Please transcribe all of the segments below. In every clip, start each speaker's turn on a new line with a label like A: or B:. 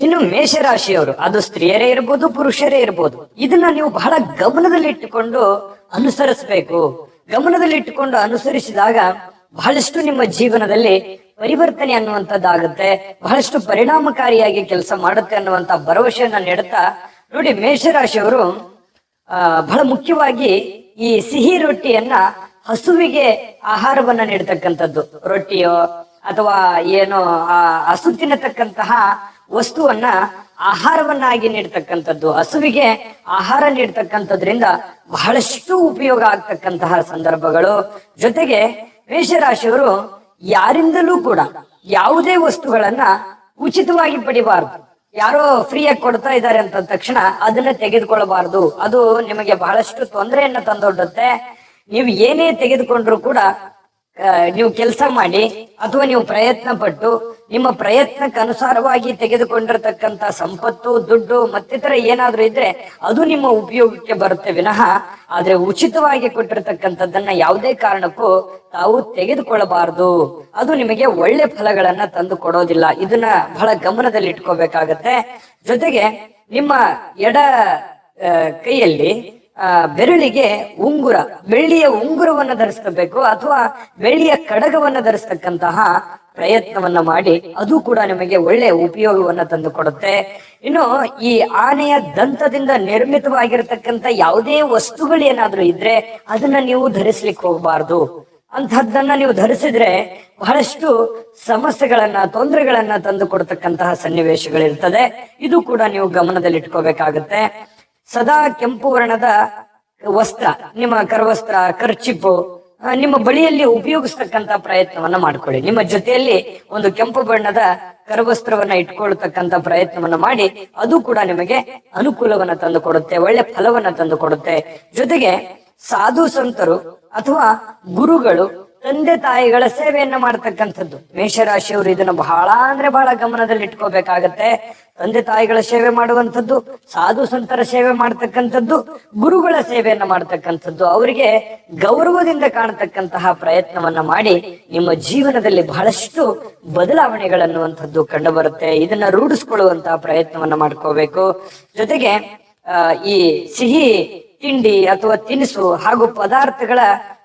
A: ಇನ್ನು ಮೇಷರಾಶಿಯವರು, ಅದು ಸ್ತ್ರೀಯರೇ ಇರ್ಬೋದು, ಪುರುಷರೇ ಇರ್ಬೋದು, ಇದನ್ನ ನೀವು ಬಹಳ ಗಮನದಲ್ಲಿ ಇಟ್ಟುಕೊಂಡು ಅನುಸರಿಸಬೇಕು. ಗಮನದಲ್ಲಿಟ್ಟುಕೊಂಡು ಅನುಸರಿಸಿದಾಗ ಬಹಳಷ್ಟು ನಿಮ್ಮ ಜೀವನದಲ್ಲಿ ಪರಿವರ್ತನೆ ಅನ್ನುವಂಥದ್ದಾಗುತ್ತೆ, ಬಹಳಷ್ಟು ಪರಿಣಾಮಕಾರಿಯಾಗಿ ಕೆಲಸ ಮಾಡುತ್ತೆ ಅನ್ನುವಂತ ಭರವಸೆಯನ್ನ ನೀಡುತ್ತಾ, ನೋಡಿ ಮೇಷರಾಶಿಯವರು ಬಹಳ ಮುಖ್ಯವಾಗಿ ಈ ಸಿಹಿ ರೊಟ್ಟಿಯನ್ನ ಹಸುವಿಗೆ ಆಹಾರವನ್ನ ನೀಡತಕ್ಕಂಥದ್ದು. ರೊಟ್ಟಿಯೋ ಅಥವಾ ಏನೋ, ಆ, ಹಸು ತಿನ್ನತಕ್ಕಂತಹ ವಸ್ತುವನ್ನ ಆಹಾರವನ್ನಾಗಿ ನೀಡ್ತಕ್ಕಂಥದ್ದು, ಹಸುವಿಗೆ ಆಹಾರ ನೀಡ್ತಕ್ಕಂಥದ್ರಿಂದ ಬಹಳಷ್ಟು ಉಪಯೋಗ ಆಗ್ತಕ್ಕಂತಹ ಸಂದರ್ಭಗಳು. ಜೊತೆಗೆ ಮೇಷರಾಶಿಯವರು ಯಾರಿಂದಲೂ ಕೂಡ ಯಾವುದೇ ವಸ್ತುಗಳನ್ನ ಉಚಿತವಾಗಿ ಪಡಿಬಾರದು. ಯಾರೋ ಫ್ರೀಯಾಗಿ ಕೊಡ್ತಾ ಇದ್ದಾರೆ ಅಂತ ತಕ್ಷಣ ಅದನ್ನ ತೆಗೆದುಕೊಳ್ಳಬಾರದು. ಅದು ನಿಮಗೆ ಬಹಳಷ್ಟು ತೊಂದರೆಯನ್ನ ತಂದೊಡ್ಡುತ್ತೆ. ನೀವು ಏನೇ ತೆಗೆದುಕೊಂಡ್ರು ಕೂಡ ನೀವು ಕೆಲಸ ಮಾಡಿ, ಅಥವಾ ನೀವು ಪ್ರಯತ್ನ ಪಟ್ಟು ನಿಮ್ಮ ಪ್ರಯತ್ನಕ್ಕೆ ಅನುಸಾರವಾಗಿ ತೆಗೆದುಕೊಂಡಿರತಕ್ಕಂತ ಸಂಪತ್ತು, ದುಡ್ಡು, ಮತ್ತಿತರ ಏನಾದ್ರೂ ಇದ್ರೆ ಅದು ನಿಮ್ಮ ಉಪಯೋಗಕ್ಕೆ ಬರುತ್ತೆ ವಿನಃ. ಆದ್ರೆ ಉಚಿತವಾಗಿ ಕೊಟ್ಟಿರತಕ್ಕಂಥದ್ದನ್ನ ಯಾವುದೇ ಕಾರಣಕ್ಕೂ ತಾವು ತೆಗೆದುಕೊಳ್ಳಬಾರದು. ಅದು ನಿಮಗೆ ಒಳ್ಳೆ ಫಲಗಳನ್ನ ತಂದು ಕೊಡೋದಿಲ್ಲ. ಇದನ್ನ ಬಹಳ ಗಮನದಲ್ಲಿ ಇಟ್ಕೋಬೇಕಾಗತ್ತೆ ಜೊತೆಗೆ ನಿಮ್ಮ ಎಡ ಕೈಯಲ್ಲಿ ಬೆರಳಿಗೆ ಉಂಗುರ, ಬೆಳ್ಳಿಯ ಉಂಗುರವನ್ನು ಧರಿಸ್ಕೋಬೇಕು ಅಥವಾ ಬೆಳ್ಳಿಯ ಕಡಗವನ್ನ ಧರಿಸ್ತಕ್ಕಂತಹ ಪ್ರಯತ್ನವನ್ನ ಮಾಡಿ, ಅದು ಕೂಡ ನಿಮಗೆ ಒಳ್ಳೆ ಉಪಯೋಗವನ್ನ ತಂದು ಕೊಡುತ್ತೆ. ಇನ್ನು ಈ ಆನೆಯ ದಂತದಿಂದ ನಿರ್ಮಿತವಾಗಿರತಕ್ಕಂತ ಯಾವುದೇ ವಸ್ತುಗಳೇನಾದ್ರೂ ಇದ್ರೆ ಅದನ್ನ ನೀವು ಧರಿಸ್ಲಿಕ್ಕೆ ಹೋಗಬಾರ್ದು. ಅಂತಹದ್ದನ್ನ ನೀವು ಧರಿಸಿದ್ರೆ ಬಹಳಷ್ಟು ಸಮಸ್ಯೆಗಳನ್ನ, ತೊಂದರೆಗಳನ್ನ ತಂದು ಕೊಡ್ತಕ್ಕಂತಹ ಸನ್ನಿವೇಶಗಳಿರ್ತದೆ. ಇದು ಕೂಡ ನೀವು ಗಮನದಲ್ಲಿ ಇಟ್ಕೋಬೇಕಾಗತ್ತೆ ಸದಾ ಕೆಂಪು ವರ್ಣದ ವಸ್ತ್ರ, ನಿಮ್ಮ ಕರವಸ್ತ್ರ ಖರ್ಚಿಪ್ಪು ನಿಮ್ಮ ಬಳಿಯಲ್ಲಿ ಉಪಯೋಗಿಸ್ತಕ್ಕಂತ ಪ್ರಯತ್ನವನ್ನ ಮಾಡ್ಕೊಳ್ಳಿ. ನಿಮ್ಮ ಜೊತೆಯಲ್ಲಿ ಒಂದು ಕೆಂಪು ಬಣ್ಣದ ಕರವಸ್ತ್ರವನ್ನ ಇಟ್ಕೊಳ್ತಕ್ಕಂತ ಪ್ರಯತ್ನವನ್ನ ಮಾಡಿ, ಅದು ಕೂಡ ನಿಮಗೆ ಅನುಕೂಲವನ್ನ ತಂದು ಕೊಡುತ್ತೆ ಒಳ್ಳೆ ಫಲವನ್ನ ತಂದು ಕೊಡುತ್ತೆ ಜೊತೆಗೆ ಸಾಧು ಸಂತರು ಅಥವಾ ಗುರುಗಳು ತಂದೆ ತಾಯಿಗಳ ಸೇವೆಯನ್ನ ಮಾಡ್ತಕ್ಕಂಥದ್ದು. ಮೇಷರಾಶಿಯವರು ಇದನ್ನ ಬಹಳ ಅಂದ್ರೆ ಬಹಳ ಗಮನದಲ್ಲಿ ಇಟ್ಕೋಬೇಕಾಗತ್ತೆ. ತಂದೆ ತಾಯಿಗಳ ಸೇವೆ ಮಾಡುವಂಥದ್ದು, ಸಾಧು ಸಂತರ ಸೇವೆ ಮಾಡ್ತಕ್ಕಂಥದ್ದು, ಗುರುಗಳ ಸೇವೆಯನ್ನ ಮಾಡ್ತಕ್ಕಂಥದ್ದು. ಅವರಿಗೆ ಗೌರವದಿಂದ ಕಾಣತಕ್ಕಂತಹ ಪ್ರಯತ್ನವನ್ನ ಮಾಡಿ ನಿಮ್ಮ ಜೀವನದಲ್ಲಿ ಬಹಳಷ್ಟು ಬದಲಾವಣೆಗಳನ್ನುವಂಥದ್ದು ಕಂಡು ಬರುತ್ತೆ ಇದನ್ನ ರೂಢಿಸ್ಕೊಳ್ಳುವಂತಹ ಪ್ರಯತ್ನವನ್ನ ಮಾಡ್ಕೋಬೇಕು. ಜೊತೆಗೆ ಈ ಸಿಹಿ ತಿಂಡಿ ಅಥವಾ ತಿನಿಸು ಹಾಗೂ ಪದಾರ್ಥಗಳ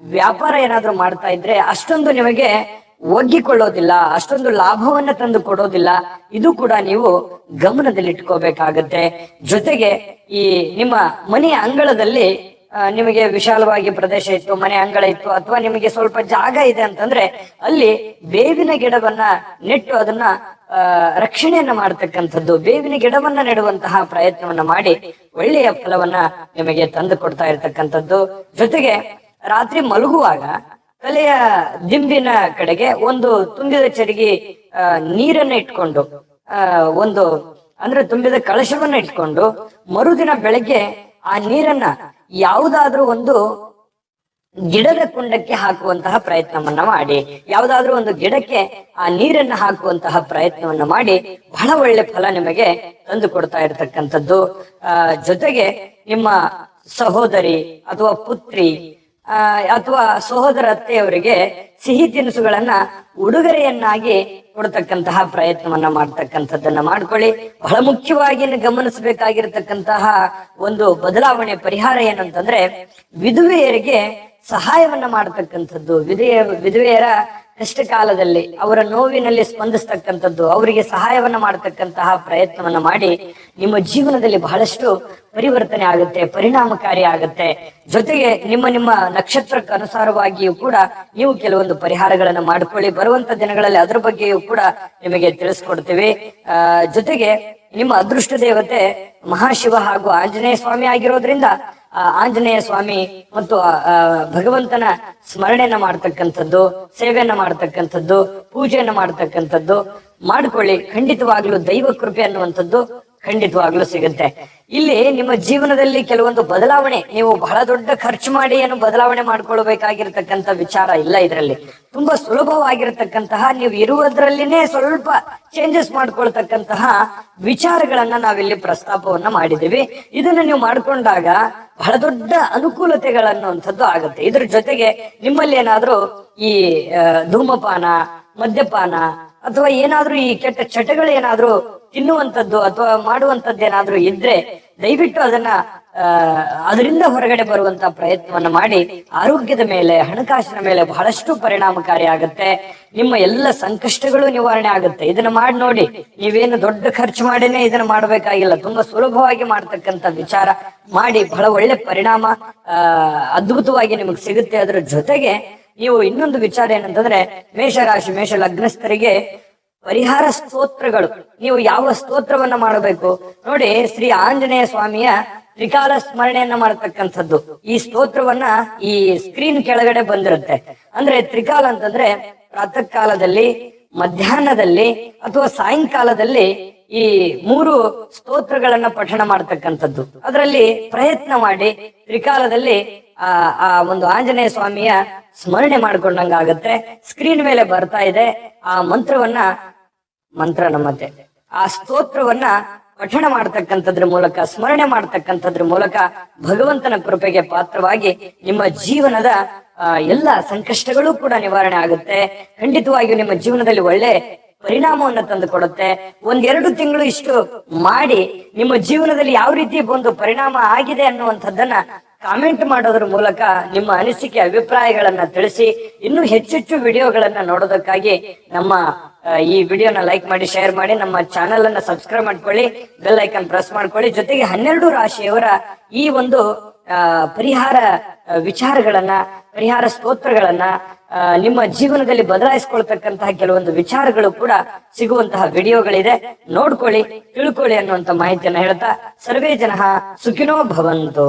A: ವ್ಯಾಪಾರ ಏನಾದ್ರೂ ಮಾಡ್ತಾ ಇದ್ರೆ ಅಷ್ಟೊಂದು ನಿಮಗೆ ಒಗ್ಗಿಕೊಳ್ಳೋದಿಲ್ಲ, ಅಷ್ಟೊಂದು ಲಾಭವನ್ನ ತಂದು ಕೊಡೋದಿಲ್ಲ. ಇದು ಕೂಡ ನೀವು ಗಮನದಲ್ಲಿ ಇಟ್ಕೋಬೇಕಾಗತ್ತೆ ಜೊತೆಗೆ ಈ ನಿಮ್ಮ ಮನೆಯ ಅಂಗಳದಲ್ಲಿ ನಿಮಗೆ ವಿಶಾಲವಾಗಿ ಪ್ರದೇಶ ಇತ್ತು, ಮನೆ ಅಂಗಳ ಇತ್ತು, ಅಥವಾ ನಿಮಗೆ ಸ್ವಲ್ಪ ಜಾಗ ಇದೆ ಅಂತಂದ್ರೆ ಅಲ್ಲಿ ಬೇವಿನ ಗಿಡವನ್ನ ನೆಟ್ಟು ಅದನ್ನ ರಕ್ಷಣೆಯನ್ನ ಮಾಡತಕ್ಕಂಥದ್ದು, ಬೇವಿನ ಗಿಡವನ್ನ ನೆಡುವಂತಹ ಪ್ರಯತ್ನವನ್ನ ಮಾಡಿ ಒಳ್ಳೆಯ ಫಲವನ್ನ ನಿಮಗೆ ತಂದು ಕೊಡ್ತಾ ಇರತಕ್ಕಂಥದ್ದು. ಜೊತೆಗೆ ರಾತ್ರಿ ಮಲಗುವಾಗ ತಲೆಯ ದಿಂಬಿನ ಕಡೆಗೆ ಒಂದು ತುಂಬಿದ ಚರಿಗೆ ನೀರನ್ನ ಇಟ್ಕೊಂಡು ಒಂದು, ಅಂದ್ರೆ ತುಂಬಿದ ಕಳಶವನ್ನ ಇಟ್ಕೊಂಡು ಮರುದಿನ ಬೆಳಗ್ಗೆ ಆ ನೀರನ್ನ ಯಾವುದಾದ್ರೂ ಒಂದು ಗಿಡದ ಕುಂಡಕ್ಕೆ ಹಾಕುವಂತಹ ಪ್ರಯತ್ನವನ್ನ ಮಾಡಿ, ಯಾವುದಾದ್ರೂ ಒಂದು ಗಿಡಕ್ಕೆ ಆ ನೀರನ್ನ ಹಾಕುವಂತಹ ಪ್ರಯತ್ನವನ್ನ ಮಾಡಿ ಬಹಳ ಒಳ್ಳೆ ಫಲ ನಿಮಗೆ ತಂದು ಕೊಡ್ತಾ ಇರತಕ್ಕಂಥದ್ದು. ಜೊತೆಗೆ ನಿಮ್ಮ ಸಹೋದರಿ ಅಥವಾ ಪುತ್ರಿ ಅಥವಾ ಸಹೋದರ ಅತ್ತೆಯವರಿಗೆ ಸಿಹಿ ತಿನಿಸುಗಳನ್ನ ಉಡುಗೊರೆಯನ್ನಾಗಿ ಕೊಡ್ತಕ್ಕಂತಹ ಪ್ರಯತ್ನವನ್ನ ಮಾಡ್ತಕ್ಕಂಥದ್ದನ್ನ ಮಾಡ್ಕೊಳ್ಳಿ. ಬಹಳ ಮುಖ್ಯವಾಗಿ ಗಮನಿಸಬೇಕಾಗಿರತಕ್ಕಂತಹ ಒಂದು ಬದಲಾವಣೆ ಪರಿಹಾರ ಏನಂತಂದ್ರೆ ವಿಧವೆಯರಿಗೆ ಸಹಾಯವನ್ನ ಮಾಡತಕ್ಕಂಥದ್ದು. ವಿಧೆಯ, ವಿಧವೆಯರ ಕಷ್ಟ ಕಾಲದಲ್ಲಿ ಅವರ ನೋವಿನಲ್ಲಿ ಸ್ಪಂದಿಸ್ತಕ್ಕಂಥದ್ದು, ಅವರಿಗೆ ಸಹಾಯವನ್ನ ಮಾಡತಕ್ಕಂತಹ ಪ್ರಯತ್ನವನ್ನ ಮಾಡಿ ನಿಮ್ಮ ಜೀವನದಲ್ಲಿ ಬಹಳಷ್ಟು ಪರಿವರ್ತನೆ ಆಗುತ್ತೆ, ಪರಿಣಾಮಕಾರಿ ಆಗುತ್ತೆ. ಜೊತೆಗೆ ನಿಮ್ಮ ನಿಮ್ಮ ನಕ್ಷತ್ರಕ್ಕೆ ಅನುಸಾರವಾಗಿಯೂ ಕೂಡ ನೀವು ಕೆಲವೊಂದು ಪರಿಹಾರಗಳನ್ನು ಮಾಡ್ಕೊಳ್ಳಿ. ಬರುವಂತ ದಿನಗಳಲ್ಲಿ ಅದರ ಬಗ್ಗೆಯೂ ಕೂಡ ನಿಮಗೆ ತಿಳಿಸ್ಕೊಡ್ತೀವಿ. ಆ, ಜೊತೆಗೆ ನಿಮ್ಮ ಅದೃಷ್ಟ ದೇವತೆ ಮಹಾಶಿವ ಹಾಗೂ ಆಂಜನೇಯ ಸ್ವಾಮಿ ಆಗಿರೋದ್ರಿಂದ ಆಂಜನೇಯ ಸ್ವಾಮಿ ಮತ್ತು ಭಗವಂತನ ಸ್ಮರಣೆಯನ್ನ ಮಾಡ್ತಕ್ಕಂಥದ್ದು, ಸೇವೆಯನ್ನ ಮಾಡ್ತಕ್ಕಂಥದ್ದು, ಪೂಜೆಯನ್ನ ಮಾಡ್ತಕ್ಕಂಥದ್ದು ಮಾಡ್ಕೊಳ್ಳಿ. ಖಂಡಿತವಾಗ್ಲೂ ದೈವ ಕೃಪೆ ಅನ್ನುವಂಥದ್ದು ಖಂಡಿತವಾಗ್ಲೂ ಸಿಗುತ್ತೆ. ಇಲ್ಲಿ ನಿಮ್ಮ ಜೀವನದಲ್ಲಿ ಕೆಲವೊಂದು ಬದಲಾವಣೆ, ನೀವು ಬಹಳ ದೊಡ್ಡ ಖರ್ಚು ಮಾಡಿ ಏನು ಬದಲಾವಣೆ ಮಾಡ್ಕೊಳ್ಬೇಕಾಗಿರ್ತಕ್ಕಂಥ ವಿಚಾರ ಇಲ್ಲ ಇದರಲ್ಲಿ. ತುಂಬಾ ಸುಲಭವಾಗಿರತಕ್ಕಂತಹ ನೀವು ಇರುವುದರಲ್ಲಿನೇ ಸ್ವಲ್ಪ ಚೇಂಜಸ್ ಮಾಡ್ಕೊಳ್ತಕ್ಕಂತಹ ವಿಚಾರಗಳನ್ನ ನಾವಿಲ್ಲಿ ಪ್ರಸ್ತಾಪವನ್ನ ಮಾಡಿದೀವಿ ಇದನ್ನ ನೀವು ಮಾಡ್ಕೊಂಡಾಗ ಬಹಳ ದೊಡ್ಡ ಅನುಕೂಲತೆಗಳನ್ನುವಂಥದ್ದು ಆಗುತ್ತೆ. ಇದ್ರ ಜೊತೆಗೆ ನಿಮ್ಮಲ್ಲಿ ಏನಾದ್ರೂ ಈ ಧೂಮಪಾನ, ಮದ್ಯಪಾನ ಅಥವಾ ಏನಾದ್ರೂ ಈ ಕೆಟ್ಟ ಚಟಗಳು ಏನಾದ್ರೂ ತಿನ್ನುವಂಥದ್ದು ಅಥವಾ ಮಾಡುವಂಥದ್ದೇನಾದ್ರೂ ಇದ್ರೆ ದಯವಿಟ್ಟು ಅದನ್ನ ಅದರಿಂದ ಹೊರಗಡೆ ಬರುವಂತ ಪ್ರಯತ್ನವನ್ನ ಮಾಡಿ ಆರೋಗ್ಯದ ಮೇಲೆ, ಹಣಕಾಸಿನ ಮೇಲೆ ಬಹಳಷ್ಟು ಪರಿಣಾಮಕಾರಿ ಆಗುತ್ತೆ. ನಿಮ್ಮ ಎಲ್ಲ ಸಂಕಷ್ಟಗಳು ನಿವಾರಣೆ ಆಗುತ್ತೆ. ಇದನ್ನ ಮಾಡಿ ನೋಡಿ, ನೀವೇನು ದೊಡ್ಡ ಖರ್ಚು ಮಾಡಿನೇ ಇದನ್ನ ಮಾಡಬೇಕಾಗಿಲ್ಲ. ತುಂಬಾ ಸುಲಭವಾಗಿ ಮಾಡ್ತಕ್ಕಂಥ ವಿಚಾರ ಮಾಡಿ, ಬಹಳ ಒಳ್ಳೆ ಪರಿಣಾಮ ಅದ್ಭುತವಾಗಿ ನಿಮಗೆ ಸಿಗುತ್ತೆ. ಅದರ ಜೊತೆಗೆ ನೀವು ಇನ್ನೊಂದು ವಿಚಾರ ಏನಂತಂದ್ರೆ, ಮೇಷರಾಶಿ ಮೇಷ ಲಗ್ನಸ್ಥರಿಗೆ ಪರಿಹಾರ ಸ್ತೋತ್ರಗಳು. ನೀವು ಯಾವ ಸ್ತೋತ್ರವನ್ನ ಮಾಡಬೇಕು? ನೋಡಿ, ಶ್ರೀ ಆಂಜನೇಯ ಸ್ವಾಮಿಯ ತ್ರಿಕಾಲ ಸ್ಮರಣೆಯನ್ನ ಮಾಡ್ತಕ್ಕಂಥದ್ದು. ಈ ಸ್ತೋತ್ರವನ್ನ ಈ ಸ್ಕ್ರೀನ್ ಕೆಳಗಡೆ ಬಂದಿರುತ್ತೆ. ಅಂದ್ರೆ ತ್ರಿಕಾಲ ಅಂತಂದ್ರೆ ಪ್ರಾತಃ ಕಾಲದಲ್ಲಿ, ಮಧ್ಯಾಹ್ನದಲ್ಲಿ ಅಥವಾ ಸಾಯಂಕಾಲದಲ್ಲಿ ಈ ಮೂರು ಸ್ತೋತ್ರಗಳನ್ನ ಪಠಣ ಮಾಡ್ತಕ್ಕಂಥದ್ದು. ಅದರಲ್ಲಿ ಪ್ರಯತ್ನ ಮಾಡಿ ತ್ರಿಕಾಲದಲ್ಲಿ ಆ ಆ ಒಂದು ಆಂಜನೇಯ ಸ್ವಾಮಿಯ ಸ್ಮರಣೆ ಮಾಡ್ಕೊಂಡಂಗಾಗತ್ತೆ ಸ್ಕ್ರೀನ್ ಮೇಲೆ ಬರ್ತಾ ಇದೆ. ಆ ಮಂತ್ರವನ್ನ, ಮಂತ್ರ ನಮ್ಮತೆ ಆ ಸ್ತೋತ್ರವನ್ನ ಪಠಣ ಮಾಡ್ತಕ್ಕಂಥದ್ರ ಮೂಲಕ, ಸ್ಮರಣೆ ಮಾಡ್ತಕ್ಕಂಥದ್ರ ಮೂಲಕ ಭಗವಂತನ ಕೃಪೆಗೆ ಪಾತ್ರವಾಗಿ ನಿಮ್ಮ ಜೀವನದ ಎಲ್ಲ ಸಂಕಷ್ಟಗಳು ಕೂಡ ನಿವಾರಣೆ ಆಗುತ್ತೆ. ಖಂಡಿತವಾಗಿಯೂ ನಿಮ್ಮ ಜೀವನದಲ್ಲಿ ಒಳ್ಳೆ ಪರಿಣಾಮವನ್ನು ತಂದು ಕೊಡುತ್ತೆ. ಒಂದೆರಡು ತಿಂಗಳು ಇಷ್ಟು ಮಾಡಿ ನಿಮ್ಮ ಜೀವನದಲ್ಲಿ ಯಾವ ರೀತಿ ಒಂದು ಪರಿಣಾಮ ಆಗಿದೆ ಅನ್ನುವಂಥದ್ದನ್ನ ಕಾಮೆಂಟ್ ಮಾಡೋದ್ರ ಮೂಲಕ ನಿಮ್ಮ ಅನಿಸಿಕೆ, ಅಭಿಪ್ರಾಯಗಳನ್ನ ತಿಳಿಸಿ, ಇನ್ನೂ ಹೆಚ್ಚೆಚ್ಚು ವಿಡಿಯೋಗಳನ್ನ ನೋಡೋದಕ್ಕಾಗಿ ನಮ್ಮ ಈ ವಿಡಿಯೋನ ಲೈಕ್ ಮಾಡಿ ಶೇರ್ ಮಾಡಿ, ನಮ್ಮ ಚಾನೆಲ್ ಅನ್ನ ಸಬ್ಸ್ಕ್ರೈಬ್ ಮಾಡ್ಕೊಳ್ಳಿ ಬೆಲ್ ಐಕನ್ ಪ್ರೆಸ್ ಮಾಡ್ಕೊಳ್ಳಿ. ಜೊತೆಗೆ ಹನ್ನೆರಡು ರಾಶಿಯವರ ಈ ಒಂದು ಪರಿಹಾರ ವಿಚಾರಗಳನ್ನ, ಪರಿಹಾರ ಸ್ತೋತ್ರಗಳನ್ನ ನಿಮ್ಮ ಜೀವನದಲ್ಲಿ ಬದಲಾಯಿಸ್ಕೊಳ್ತಕ್ಕಂತಹ ಕೆಲವೊಂದು ವಿಚಾರಗಳು ಕೂಡ ಸಿಗುವಂತಹ ವಿಡಿಯೋಗಳಿದೆ. ನೋಡ್ಕೊಳ್ಳಿ, ತಿಳ್ಕೊಳ್ಳಿ ಅನ್ನುವಂತ ಮಾಹಿತಿಯನ್ನ ಹೇಳ್ತಾ ಸರ್ವೇ ಜನ ಸುಖಿನೋ ಭವಂತು.